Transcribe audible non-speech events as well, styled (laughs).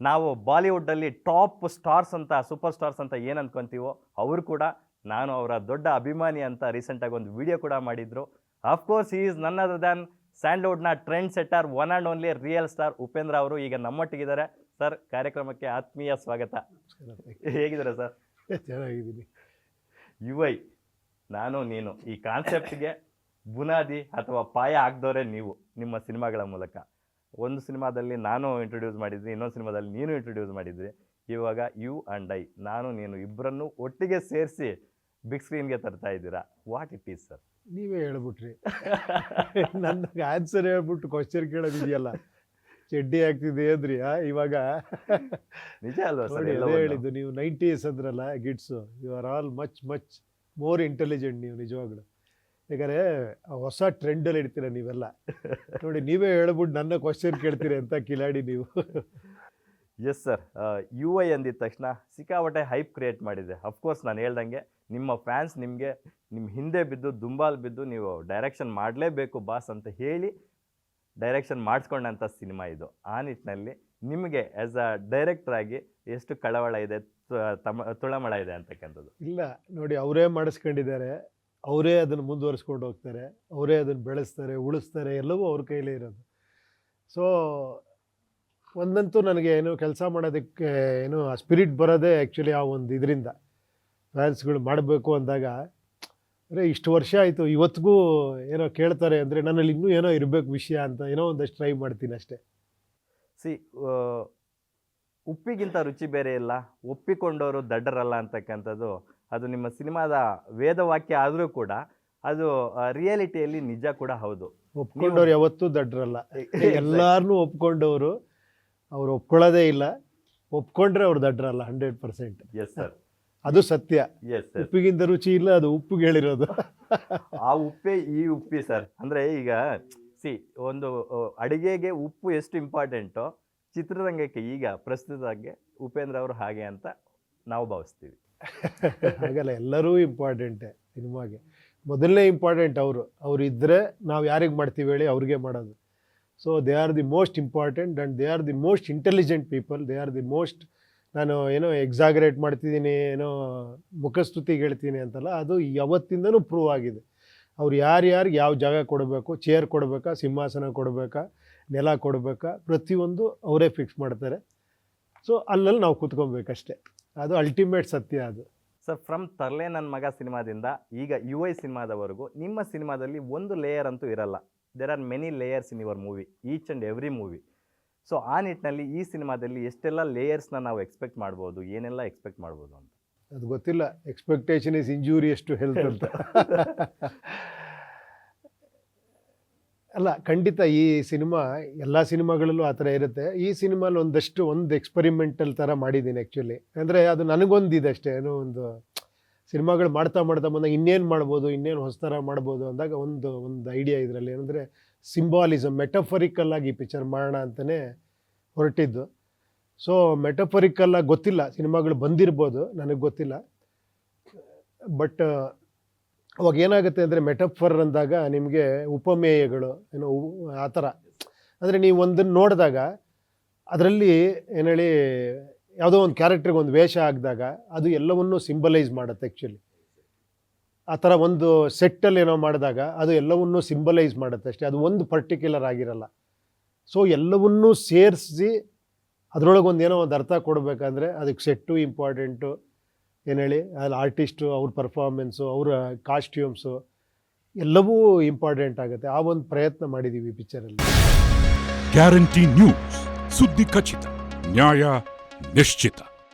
ನಾವು ಬಾಲಿವುಡ್ಡಲ್ಲಿ top stars ಅಂತ ಸೂಪರ್ ಸ್ಟಾರ್ಸ್ ಅಂತ ಏನು ಅಂದ್ಕೊತೀವೋ ಅವರು ಕೂಡ ನಾನು ಅವರ ದೊಡ್ಡ ಅಭಿಮಾನಿ ಅಂತ ರೀಸೆಂಟಾಗಿ ಒಂದು ವಿಡಿಯೋ ಕೂಡ ಮಾಡಿದ್ರು. Of course is none other than ಸ್ಯಾಂಡ್ಲ್ವುಡ್ನ trend setter one and only real star Upendra ಅವರು ಈಗ ನಮ್ಮೊಟ್ಟಿಗಿದ್ದಾರೆ. ಸರ್ ಕಾರ್ಯಕ್ರಮಕ್ಕೆ ಆತ್ಮೀಯ ಸ್ವಾಗತ. ಹೇಗಿದ್ದಾರೆ ಸರ್ ಚೆನ್ನಾಗಿದ್ದೀನಿ. ಯು ಐ ನಾನು ನೀನು ಈ ಕಾನ್ಸೆಪ್ಟ್ಗೆ ಬುನಾದಿ ಅಥವಾ ಪಾಯ ಹಾಕ್ದವರೇ ನೀವು ನಿಮ್ಮ ಸಿನಿಮಾಗಳ ಮೂಲಕ. ಒಂದು ಸಿನಿಮಾದಲ್ಲಿ ನಾನು ಇಂಟ್ರೊಡ್ಯೂಸ್ ಮಾಡಿದ್ವಿ ಇನ್ನೊಂದು ಸಿನಿಮಾದಲ್ಲಿ ನೀನು ಇಂಟ್ರೊಡ್ಯೂಸ್ ಮಾಡಿದ್ರಿ. ಇವಾಗ ಯು ಆ್ಯಂಡ್ ಐ ನಾನು ನೀನು ಇಬ್ಬರನ್ನು ಒಟ್ಟಿಗೆ ಸೇರಿಸಿ ಬಿಗ್ ಸ್ಕ್ರೀನ್ಗೆ ತರ್ತಾ ಇದ್ದೀರಾ. ವಾಟ್ ಇಟ್ ಈಸ್ ಸರ್ ನೀವೇ ಹೇಳ್ಬಿಟ್ರಿ. ನನ್ನ ಆನ್ಸರ್ ಹೇಳ್ಬಿಟ್ಟು ಕ್ವಶನ್ ಕೇಳೋದಿದೆಯಲ್ಲ. ಚಡ್ಡಿ ಆಗ್ತಿದೆ ಅಂದ್ರಿ ಇವಾಗ. ನಿಜ ಅಲ್ವಾ ಸರ್ ಹೇಳಿದ್ದು ನೀವು ನೈಂಟೀಸ್ ಅಂದ್ರಲ್ಲ kids you are all much much more intelligent ನೀವು ನಿಜವಾಗ್ಲು. ಯಾಕಂದರೆ ಹೊಸ ಟ್ರೆಂಡಲ್ಲಿ ಇಡ್ತೀರ ನೀವೆಲ್ಲ. ನೋಡಿ ನೀವೇ ಹೇಳ್ಬಿಟ್ಟು ನನ್ನ ಕ್ವಶನ್ ಕೇಳ್ತೀರಿ ಅಂತ ಕಿಲಾಡಿ ನೀವು. ಎಸ್ ಸರ್ ಯು ಐ ಅಂದಿದ ತಕ್ಷಣ ಸಿಕ್ಕಾಪಟ್ಟೆ ಹೈಪ್ ಕ್ರಿಯೇಟ್ ಮಾಡಿದೆ. ಅಫ್ಕೋರ್ಸ್ ನಾನು ಹೇಳ್ದಂಗೆ ನಿಮ್ಮ ಫ್ಯಾನ್ಸ್ ನಿಮಗೆ ನಿಮ್ಮ ಹಿಂದೆ ಬಿದ್ದು ದುಂಬಾಲ್ ಬಿದ್ದು ನೀವು ಡೈರೆಕ್ಷನ್ ಮಾಡಲೇಬೇಕು ಬಾಸ್ ಅಂತ ಹೇಳಿ ಡೈರೆಕ್ಷನ್ ಮಾಡಿಸ್ಕೊಂಡಂಥ ಸಿನಿಮಾ ಇದು. ಆ ನಿಟ್ಟಿನಲ್ಲಿ ನಿಮಗೆ ಆ್ಯಸ್ ಅ ಡೈರೆಕ್ಟ್ರಾಗಿ ಆಗಿ ಎಷ್ಟು ಕಳವಳ ಇದೆ ತಮ ತುಳಮಳ ಇದೆ ಅಂತಕ್ಕಂಥದ್ದು. ಇಲ್ಲ ನೋಡಿ ಅವರೇ ಮಾಡಿಸ್ಕೊಂಡಿದ್ದಾರೆ. ಅವರೇ ಅದನ್ನು ಮುಂದುವರಿಸ್ಕೊಂಡು ಹೋಗ್ತಾರೆ, ಅವರೇ ಅದನ್ನು ಬೆಳೆಸ್ತಾರೆ, ಉಳಿಸ್ತಾರೆ, ಎಲ್ಲವೂ ಅವ್ರ ಕೈಲೇ ಇರೋದು. ಸೊ ಒಂದಂತೂ ನನಗೆ ಏನು ಕೆಲಸ ಮಾಡೋದಕ್ಕೆ ಏನು ಆ ಸ್ಪಿರಿಟ್ ಬರೋದೇ ಆ್ಯಕ್ಚುಲಿ ಆ ಒಂದು ಇದರಿಂದ. ಫ್ಯಾನ್ಸ್ಗಳು ಮಾಡಬೇಕು ಅಂದಾಗ ಅಂದರೆ ಇಷ್ಟು ವರ್ಷ ಆಯಿತು, ಇವತ್ತಿಗೂ ಏನೋ ಕೇಳ್ತಾರೆ ಅಂದರೆ ನನ್ನಲ್ಲಿ ಇನ್ನೂ ಏನೋ ಇರಬೇಕು ವಿಷಯ ಅಂತ ಏನೋ ಒಂದಷ್ಟು ಟ್ರೈ ಮಾಡ್ತೀನಿ ಅಷ್ಟೇ. ಸಿ ಉಪ್ಪಿಗಿಂತ ರುಚಿ ಬೇರೆ ಇಲ್ಲ. ಒಪ್ಪಿಕೊಂಡವರು ದಡ್ಡರಲ್ಲ ಅಂತಕ್ಕಂಥದ್ದು. ಅದು ನಿಮ್ಮ ಸಿನಿಮಾದ ವೇದವಾಕ್ಯ ಆದರೂ ಕೂಡ ಅದು ರಿಯಾಲಿಟಿಯಲ್ಲಿ ನಿಜ ಕೂಡ ಹೌದು. ಒಪ್ಕೊಂಡವ್ರು ಯಾವತ್ತೂ ದಡ್ಡರಲ್ಲ. ಎಲ್ಲಾರನ್ನೂ ಒಪ್ಕೊಂಡವರು ಅವ್ರು ಒಪ್ಕೊಳ್ಳೋದೇ ಇಲ್ಲ. ಒಪ್ಕೊಂಡ್ರೆ ಅವ್ರು ದಡ್ಡರಲ್ಲ ಹಂಡ್ರೆಡ್ ಪರ್ಸೆಂಟ್. ಎಸ್ ಸರ್ ಅದು ಸತ್ಯ. ಎಸ್ ಸರ್ ಉಪ್ಪಿಗಿಂತ ರುಚಿ ಇಲ್ಲ ಅದು ಉಪ್ಪಿಗೆ ಹೇಳಿರೋದು. ಆ ಉಪ್ಪೇ ಈ ಉಪ್ಪಿ ಸರ್ ಅಂದ್ರೆ ಈಗ ಸಿ ಒಂದು ಅಡಿಗೆಗೆ ಉಪ್ಪು ಎಷ್ಟು ಇಂಪಾರ್ಟೆಂಟೋ ಚಿತ್ರರಂಗಕ್ಕೆ ಈಗ ಪ್ರಸ್ತುತಕ್ಕೆ ಉಪೇಂದ್ರ ಅವರು ಹಾಗೆ ಅಂತ ನಾವು ಭಾವಿಸ್ತೀವಿ. (laughs) ಹಾಗಲ್ಲ, ಎಲ್ಲರೂ ಇಂಪಾರ್ಟೆಂಟೇ ಸಿನಿಮಾಗೆ. ಮೊದಲನೇ ಇಂಪಾರ್ಟೆಂಟ್ ಅವರು. ಅವರು ಇದ್ದರೆ ನಾವು ಯಾರಿಗೆ ಮಾಡ್ತೀವಿ ಹೇಳಿ ಅವ್ರಿಗೆ ಮಾಡೋದು. So they are the most important and they are the most intelligent people they are the most ನಾನು ಏನೋ ಎಕ್ಸಾಗರೇಟ್ ಮಾಡ್ತಿದ್ದೀನಿ, ಏನೋ ಮುಖಸ್ತುತಿಗೆ ಹೇಳ್ತೀನಿ ಅಂತಲ್ಲ, ಅದು ಯಾವತ್ತಿಂದನೂ ಪ್ರೂವ್ ಆಗಿದೆ. ಅವ್ರು ಯಾರ್ಯಾರಿಗೆ ಯಾವ ಜಾಗ ಕೊಡಬೇಕು ಚೇರ್ ಕೊಡಬೇಕಾ, ಸಿಂಹಾಸನ ಕೊಡಬೇಕಾ, ನೆಲ ಕೊಡಬೇಕಾ, ಪ್ರತಿಯೊಂದು ಅವರೇ ಫಿಕ್ಸ್ ಮಾಡ್ತಾರೆ. ಸೊ ಅಲ್ಲಲ್ಲಿ ನಾವು ಕೂತ್ಕೊಬೇಕಷ್ಟೇ. ಅದು ಅಲ್ಟಿಮೇಟ್ ಸತ್ಯ ಅದು. ಸರ್ ಫ್ರಮ್ ತರ್ಲೆ ನನ್ನ ಮಗ ಸಿನಿಮಾದಿಂದ ಈಗ ಯು ಐ ಸಿನಿಮಾದವರೆಗೂ ನಿಮ್ಮ ಸಿನಿಮಾದಲ್ಲಿ ಒಂದು ಲೇಯರ್ ಅಂತೂ ಇರಲ್ಲ. There are many layers in your movie each and every movie so ಆ ನಿಟ್ಟಿನಲ್ಲಿ ಈ ಸಿನಿಮಾದಲ್ಲಿ ಎಷ್ಟೆಲ್ಲ ಲೇಯರ್ಸ್ನ ನಾವು ಎಕ್ಸ್ಪೆಕ್ಟ್ ಮಾಡ್ಬೋದು, ಏನೆಲ್ಲ ಎಕ್ಸ್ಪೆಕ್ಟ್ ಮಾಡ್ಬೋದು ಅಂತ? ಅದು ಗೊತ್ತಿಲ್ಲ. Expectation is injurious to health ಅಂತ. ಅಲ್ಲ ಖಂಡಿತ ಈ ಸಿನಿಮಾ ಎಲ್ಲ ಸಿನಿಮಾಗಳಲ್ಲೂ ಆ ಥರ ಇರುತ್ತೆ. ಈ ಸಿನಿಮಾಲಿ ಒಂದಷ್ಟು ಒಂದು ಎಕ್ಸ್ಪರಿಮೆಂಟಲ್ ಥರ ಮಾಡಿದ್ದೀನಿ ಆ್ಯಕ್ಚುಲಿ ಅಂದರೆ ಅದು ನನಗೊಂದಿದೆ ಅಷ್ಟೇ. ಏನೋ ಒಂದು ಸಿನಿಮಾಗಳು ಮಾಡ್ತಾ ಮಾಡ್ತಾ ಬಂದಾಗ ಇನ್ನೇನು ಮಾಡ್ಬೋದು ಇನ್ನೇನು ಹೊಸ ಥರ ಮಾಡ್ಬೋದು ಅಂದಾಗ ಒಂದು ಒಂದು ಐಡಿಯಾ ಇದರಲ್ಲಿ. ಏನಂದರೆ ಸಿಂಬಾಲಿಸಮ್ ಮೆಟಫರಿಕಲ್ ಆಗಿ ಈ ಪಿಕ್ಚರ್ ಮಾಡೋಣ ಅಂತಲೇ ಹೊರಟಿದ್ದು. ಸೊ ಮೆಟಫರಿಕಲ್ಲ ಗೊತ್ತಿಲ್ಲ, ಸಿನಿಮಾಗಳು ಬಂದಿರ್ಬೋದು, ನನಗೆ ಗೊತ್ತಿಲ್ಲ. ಬಟ್ ಅವಾಗ ಏನಾಗುತ್ತೆ ಅಂದರೆ ಮೆಟಫರ್ ಅಂದಾಗ ನಿಮಗೆ ಉಪಮೇಯಗಳು, ಏನೋ ಆ ಥರ. ಅಂದರೆ ನೀವು ಒಂದನ್ನು ನೋಡಿದಾಗ, ಅದರಲ್ಲಿ ಏನು ಹೇಳಿ, ಯಾವುದೋ ಒಂದು ಕ್ಯಾರೆಕ್ಟ್ರಿಗೆ ಒಂದು ವೇಷ ಹಾಕಿದಾಗ ಅದು ಎಲ್ಲವನ್ನೂ ಸಿಂಬಲೈಸ್ ಮಾಡುತ್ತೆ ಆ್ಯಕ್ಚುಲಿ ಆ ಥರ ಒಂದು ಸೆಟ್ಟಲ್ಲಿ ಏನೋ ಮಾಡಿದಾಗ ಅದು ಎಲ್ಲವನ್ನೂ ಸಿಂಬಲೈಸ್ ಮಾಡುತ್ತೆ ಅಷ್ಟೇ. ಅದು ಒಂದು ಪರ್ಟಿಕ್ಯುಲರ್ ಆಗಿರಲ್ಲ. ಸೊ ಎಲ್ಲವನ್ನೂ ಸೇರಿಸಿ ಅದರೊಳಗೆ ಒಂದು ಏನೋ ಒಂದು ಅರ್ಥ ಕೊಡಬೇಕಂದ್ರೆ ಅದಕ್ಕೆ ಸೆಟ್ಟು ಇಂಪಾರ್ಟೆಂಟು. ಏನು ಹೇಳಿ? ಅಲ್ಲಿ ಆರ್ಟಿಸ್ಟು ಅವ್ರ ಪರ್ಫಾರ್ಮೆನ್ಸು ಅವರ ಕಾಸ್ಟ್ಯೂಮ್ಸು ಎಲ್ಲವೂ ಇಂಪಾರ್ಟೆಂಟ್ ಆಗುತ್ತೆ. ಆ ಒಂದು ಪ್ರಯತ್ನ ಮಾಡಿದ್ದೀವಿ ಪಿಕ್ಚರಲ್ಲಿ ಗ್ಯಾರಂಟಿ ನ್ಯೂಸ್ ಸುದ್ದಿ ಖಚಿತ, ನ್ಯಾಯ ನಿಶ್ಚಿತ.